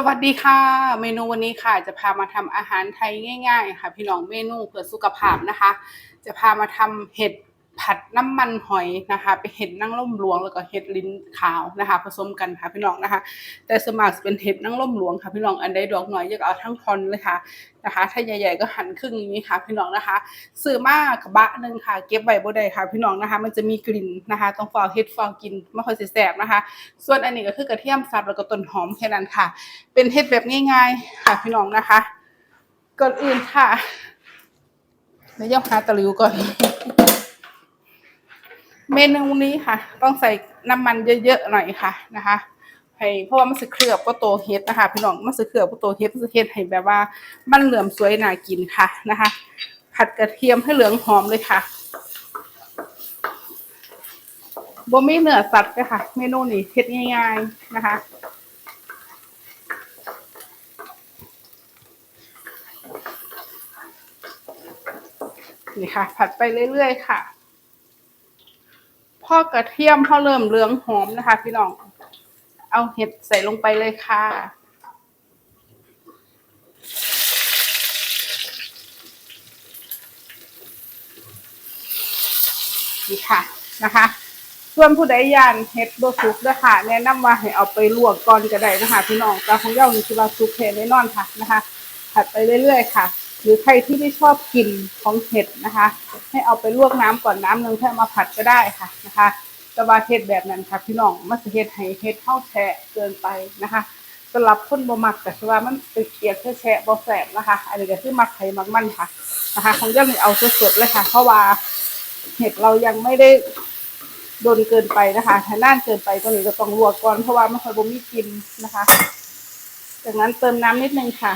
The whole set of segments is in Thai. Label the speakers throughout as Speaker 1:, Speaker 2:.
Speaker 1: สวัสดีค่ะ เมนูวันนี้ค่ะ จะพามาทำอาหารไทยง่าย ๆ ค่ะ พี่น้องเมนูเพื่อสุขภาพนะคะ จะพามาทำเห็ด ผัดน้ำมันหอยนะคะเป็นเห็ดนั่งร่มหลวงแล้วก็เห็ดลิ้นขาวนะคะ ผสมกันค่ะพี่น้องนะคะ แต่สมัครเป็นเห็ดนั่งร่มหลวงค่ะพี่น้องอันใดดอกหน่อยอยากเอาทั้งพอนเลยค่ะนะคะ ถ้าใหญ่ๆก็หั่นครึ่งอย่างนี้ค่ะพี่น้องนะคะซื้อมากกระบะหนึ่งค่ะ เก็บไว้บ่ได้ค่ะ พี่น้องนะคะ มันจะมีกลิ่นนะคะต้องฟอกเฮ็ดฟอกกินไม่ค่อยสิแสบนะคะ ส่วนอันนี้ก็คือกระเทียมสับแล้วก็ต้นหอมแค่นั้นค่ะ เป็นเฮ็ดแบบง่ายๆค่ะพี่น้องนะคะก่อนอื่นค่ะเดี๋ยวย่อหาตะลิวก่อน เมนูนี้ค่ะ ต้องใส่น้ำมันเยอะๆหน่อยค่ะนะคะให้เพราะว่ามันจะเคลือบก็โตเฮ็ดนะคะพี่น้องมันจะเคลือบก็โตเฮ็ดมันจะเฮ็ดให้แบบว่ามันเหลือมสวยน่ากินค่ะนะคะ ผัดกระเทียมให้เหลืองหอมเลยค่ะบ่มีเนื้อสัตว์เลยค่ะ เมนูนี้เฮ็ดง่าย ๆนะคะนี่ค่ะ ผัดไปเรื่อยๆค่ะ พอกระเทียมพอเริ่มเหลืองหอมนะคะ พี่น้อง เอาเห็ดใส่ลงไปเลยค่ะ นี่ค่ะนะคะส่วนผู้ใดยานเห็ดโบสุกนะคะแนะนำว่าให้เอาไปลวกก่อนก็ได้นะคะพี่น้องแต่ของเย้านี่คือว่าสุกแท้แน่นอนค่ะนะคะ ผัดไปเรื่อยๆค่ะ หรือใครที่ไม่ชอบกลิ่นของเห็ดนะคะ ให้เอาไปลวกน้ำก่อนน้ำหนึงเพื่มาผัดก็ได้ค่ะนะคะแต่ว่าเห็ดแบบนั้นค่ะพี่น้องมันสิเฮ็ดให้เห็ดเข้าแฉะเกินไปนะคะสำหรับคนบ่มักก็คือว่ามันไปเปียกแฉะบ่แสบนะคะ อันนี้ก็คือมักไผมักมันค่ะนะคะของเจ้านี่เอาสดๆเลยค่ะ เพราะว่าเห็ดเรายังไม่ได้โดนเกินไปนะคะ ถ้านานเกินไปตัวนี้ก็ต้องลวกก่อนเพราะว่าไมันค่อยบ่มีกลิ่นนะคะ จากนั้นเติมน้ำนิดนึงค่ะ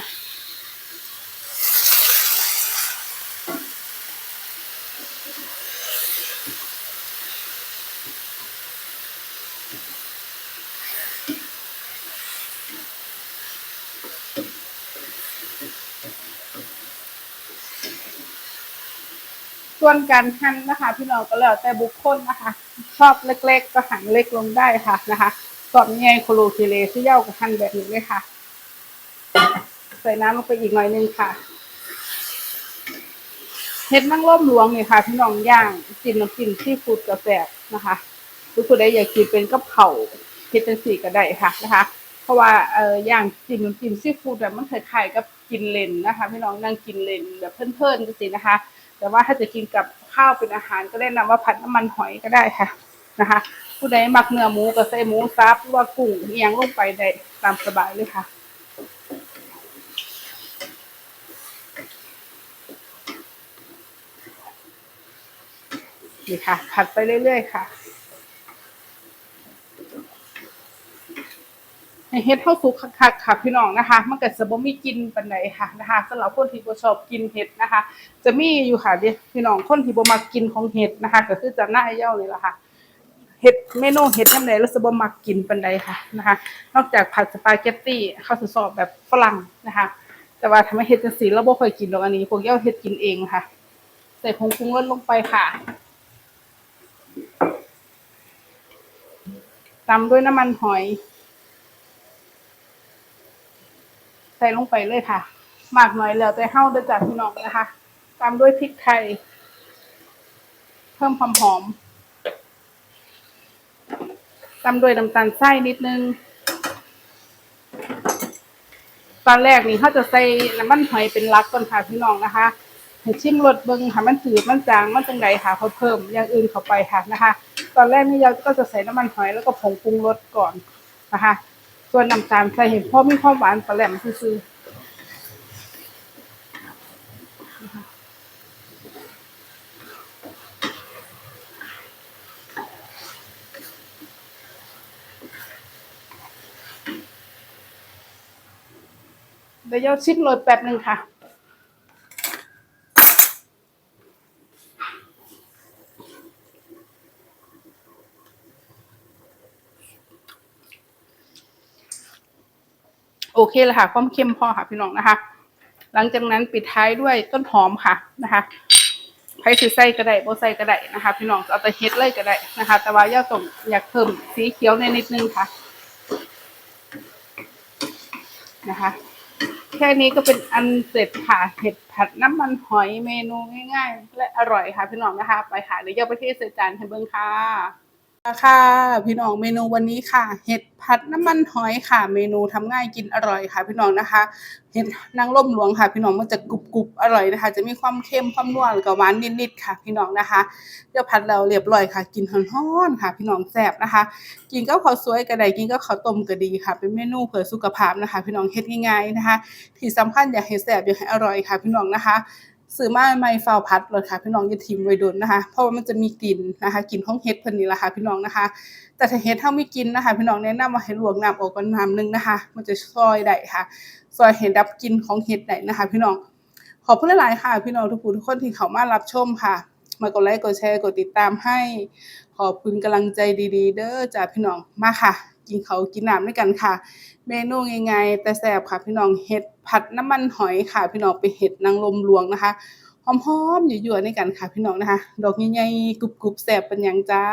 Speaker 1: ส่วนการหั่นนะคะ พี่น้องก็แล้วแต่บุคคลนะคะ ชอบเล็กๆ ก็หั่นเล็กลงได้ค่ะนะคะกรอบใหญ่โคโลเคเลที่เย้าก็หั่นแบบนี้เลยค่ะ ใส่น้ำลงไปอีกหน่อยนึงค่ะเห็ดนั่งร่มหลวงเนี่ยค่ะ พี่น้องย่างกินน้ำจิ้มซีฟูดกระแสบนะคะหรือผู้ใดอยากกินเป็นกับเข่าเฮ็ดเป็นสีก็ได้ค่ะนะคะ เพราะว่าเอ่อย่างจิ้มน้ำจิ้มซีฟู้ดแบบมันคล้ายๆกับกินเลนนะคะ พี่น้องนั่งกินเลนแบบเพลินๆจังซี่นะคะ แต่ว่าถ้าจะกินกับข้าวเป็นอาหารก็แนะนำว่าผัดน้ำมันหอยก็ได้ค่ะนะคะ ผู้ใดมักเนื้อหมูก็ใส่หมูซับหรือว่ากุ้งเอียงลงไปได้ตามสบายเลยค่ะนี่ค่ะ ผัดไปเรื่อยๆค่ะ ให้เฮ็ดเท่าสุกคักๆค่ะพี่น้องนะคะมันก็จะบ่มีกลิ่นปานใดค่ะนะคะสำหรับคนที่บ่ชอบกินเห็ดนะคะ จะมีอยู่ค่ะเด้พี่น้องคนที่บ่มักกินของเห็ดนะคะ ก็คือจะหน้าเหย้านี่แหละค่ะเห็ดเมนูเห็ดยามใดแล้วจะบ่มักกินปานใดค่ะนะคะ นอกจากผัดสปาเกตตี้เขาสิชอบแบบฝรั่งนะคะ แต่ว่าถ้าไมเฮ็ดจังซี่เราบ่ค่อยกินดอกอันนี้พวกเย้าเฮ็ดกินเองค่ะ ใส่ผงปรุงรสลงไปค่ะตามด้วยน้ำมันหอย ใส่ลงไปเลยค่ะ หมากหน้อยแล้วแต่เฮาเด้อจ้ะพี่น้องนะคะ ตามด้วยพริกไทย เพิ่มความหอม ตามด้วยน้ำตาลทรายนิดนึง ตอนแรกนี่เขาจะใส่น้ำมันหอยเป็นลักก่อนค่ะพี่น้องนะคะให้ชิมรสเบิ่งค่ะมันจืดมันจางมันจังไดค่ะเขาเพิ่มอย่างอื่นเข้าไปค่ะนะคะ ตอนแรกนี่เราก็จะใส่น้ำมันหอยแล้วก็ผงปรุงรสก่อนนะคะ ส่วนน้ำตาลใส่เห็นพ่อมีความหวานปลาแหลมซื่อเดี๋ยวชิมเลยแป๊บหนึ่งค่ะ เคแล้วค่ะ ความเค็มพอค่ะพี่น้องนะคะ หลังจากนั้นปิดท้ายด้วยต้นหอมค่ะนะคะใครสิใส่ก็ได้บ่ใส่ก็ได้นะคะ พี่น้องเอาแต่เฮ็ดเลยก็ได้นะคะ แต่ว่าย่าต้องอยากเพิ่มสีเขียวในนิดนึงค่ะนะคะ แค่นี้ก็เป็นอันเสร็จค่ะเห็ดผัดน้ำมันหอยเมนูง่าย ๆ และอร่อยค่ะพี่น้องนะคะ ไปค่ะเดี๋ยวจะไปที่เสจานให้เบิ้งค่ะ ค่ะพี่น้องเมนูวันนี้ค่ะ เห็ดผัดน้ำมันหอยค่ะ เมนูทำง่ายกินอร่อยค่ะ พี่น้องนะคะ เห็ดนางร่มหลวงค่ะ พี่น้องมันจะกรุบกรุบอร่อยนะคะ จะมีความเค็มความนัวแล้วก็หวานนิดๆค่ะ พี่น้องนะคะเดี๋ยวผัดแล้วเรียบร้อยค่ะ กินฮ้อนๆค่ะ พี่น้องแซ่บนะคะ กินกับข้าวสวยก็ได้กินกับข้าวต้มก็ดีค่ะ เป็นเมนูเพื่อสุขภาพนะคะ พี่น้องเฮ็ดง่ายๆนะคะ ที่สำคัญอยากให้แซ่บอยากให้อร่อยค่ะ พี่น้องนะคะ ซื้อมาใหม่ฟาวพัดเลยค่ะ พี่น้องอย่าทิ่มไว้โดนนะคะ เพราะว่ามันจะมีกลิ่นนะคะกลิ่นของเห็ดเพิ่นนี่แหละค่ะพี่น้องนะคะ แต่ถ้าเห็ดเฮาไม่กินนะคะ พี่น้องแนะนำว่าให้ลวกน้ำออกก่อนน้ำหนึงนะคะ มันจะช่วยได้ค่ะซอยให้ดับกลิ่นของเห็ดได้นะคะ พี่น้องขอบคุณหลายๆค่ะ พี่น้องทุกผู้ทุกคนที่เข้ามารับชมค่ะ มากดไลค์กดแชร์กดติดตามให้ ขอบคุณกำลังใจดี ๆ เด้อจ้าพี่น้องมาค่ะ กินเขากินน้ำด้วยกันค่ะ เมนูง่ายๆแต่แซ่บค่ะพี่น้องเห็ดผัดน้ำมันหอยค่ะ พี่น้องไปเห็ดนางลมหลวงนะคะหอมๆยั่วๆในกันค่ะพี่น้องนะคะ ดอกใหญ่ๆกรุบๆแซ่บเป็นอยังจ้า